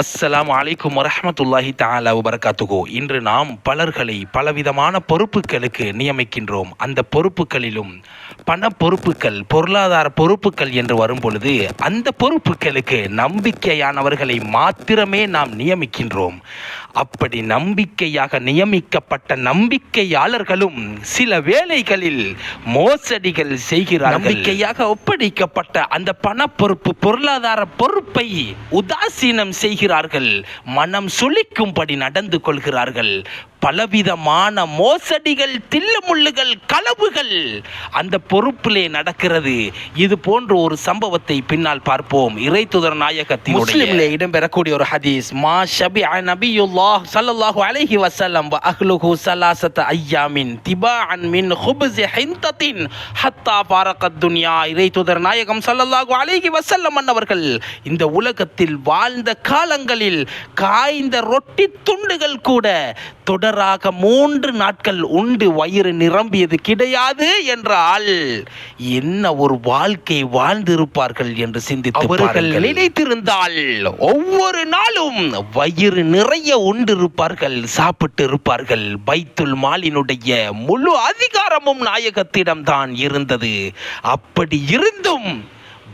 அஸ்ஸலாம் அலைக்கும் வரமத்துல்லாஹி தாலா வபரகாத்துஹு. இன்று நாம் பலர்களை பலவிதமான பொறுப்புகளுக்கு நியமிக்கின்றோம். அந்த பொறுப்புகளிலும் பண பொறுப்புகள் பொருளாதார பொறுப்புகள் என்று வரும் பொழுது அந்த பொறுப்புகளுக்கு நம்பிக்கையானவர்களை மாத்திரமே நாம் நியமிக்கின்றோம். அப்படி நம்பிக்கையாக நியமிக்கப்பட்ட நம்பிக்கையாளர்களும் சில வேலைகளில் மோசடிகள் செய்கிறார் நம்பிக்கையாக ஒப்படைக்கப்பட்ட அந்த பண பொறுப்பு பொருளாதார பொறுப்பை உதாசீனம் செய்கிறார்கள். மனம் சுளிக்கும்படி நடந்து கொள்கிறார்கள். பலவிதமான மோசடிகள் தில்லுமுள்ளுகள் களவுகள் அந்த பொறுப்பிலே நடக்கிறது. இது போன்ற ஒரு சம்பவத்தை பின்னால் பார்ப்போம். இறைத்துதர் நாயகத்தின் முஸ்லிமிலே இடம்பெறக்கூடிய ஒரு ஹதீஸ் மா ஷபி நபியுல்லாஹ் சல்லல்லாஹு அலைஹி வசல்லம் வ அஹ்லுஹு ஸலாசத ஐயாமின் திபாஅன் மின் ஹுப்ஸி ஹிந்தத்தின் ஹத்தா பாரகத் துன்யா இறைத்துதர் நாயகம் சல்லல்லாஹு அலைஹி வசல்லம் அன்னவர்கள் இந்த உலகத்தில் வாழ்ந்த காலங்களில் காய்ந்த ரொட்டி துண்டுகள் கூட தொடர் தொடராக மூன்று நாட்கள் உண்டு வயிறு நிரம்பியது கிடையாது என்றால் என்ன ஒரு வாழ்க்கை வாழ்ந்திருப்பார்கள் என்று சிந்தித்து அவர்கள் நினைத்திருந்தால் ஒவ்வொரு நாளும் வயிறு நிறைய உண்டிருப்பார்கள் சாப்பிட்டு இருப்பார்கள் பைத்துல் மாலினுடைய முழு அதிகாரமும் நாயகத்திடம் தான் இருந்தது. அப்படி இருந்தும்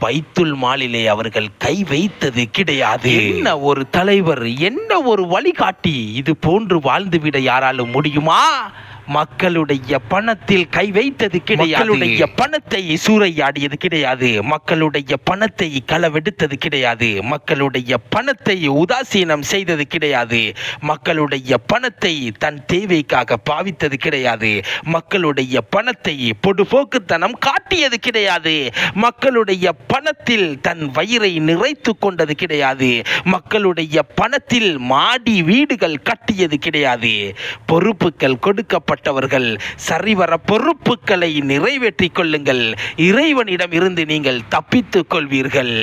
பைத்துல் மாலிலே அவர்கள் கை வைத்தது கிடையாது. என்ன ஒரு தலைவர் என்ன ஒரு வழிகாட்டி இது போன்று வாழ்ந்துவிட யாராலும் முடியுமா? மக்களுடைய பணத்தில் கை வைத்தது கிடையாது. மக்களுடைய பணத்தை சூறையாடியது கிடையாது. மக்களுடைய பணத்தை களவெடுத்தது கிடையாது. மக்களுடைய பணத்தை உதாசீனம் செய்தது கிடையாது. மக்களுடைய பணத்தை தன் தேவைக்காக பாவித்தது கிடையாது. மக்களுடைய பணத்தை பொடுபோக்குத்தனம் காட்டியது கிடையாது. மக்களுடைய பணத்தில் தன் வயிறை நிறைத்து கொண்டது கிடையாது. மக்களுடைய பணத்தில் மாடி வீடுகள் கட்டியது கிடையாது. பொறுப்புகள் கொடுக்கப்பட்டவர்கள் சரிவர பொறுப்புகளை நிறைவேற்றிக் கொள்ளுங்கள். இறைவனிடம் இருந்து நீங்கள் தப்பித்துக் கொள்வீர்கள்.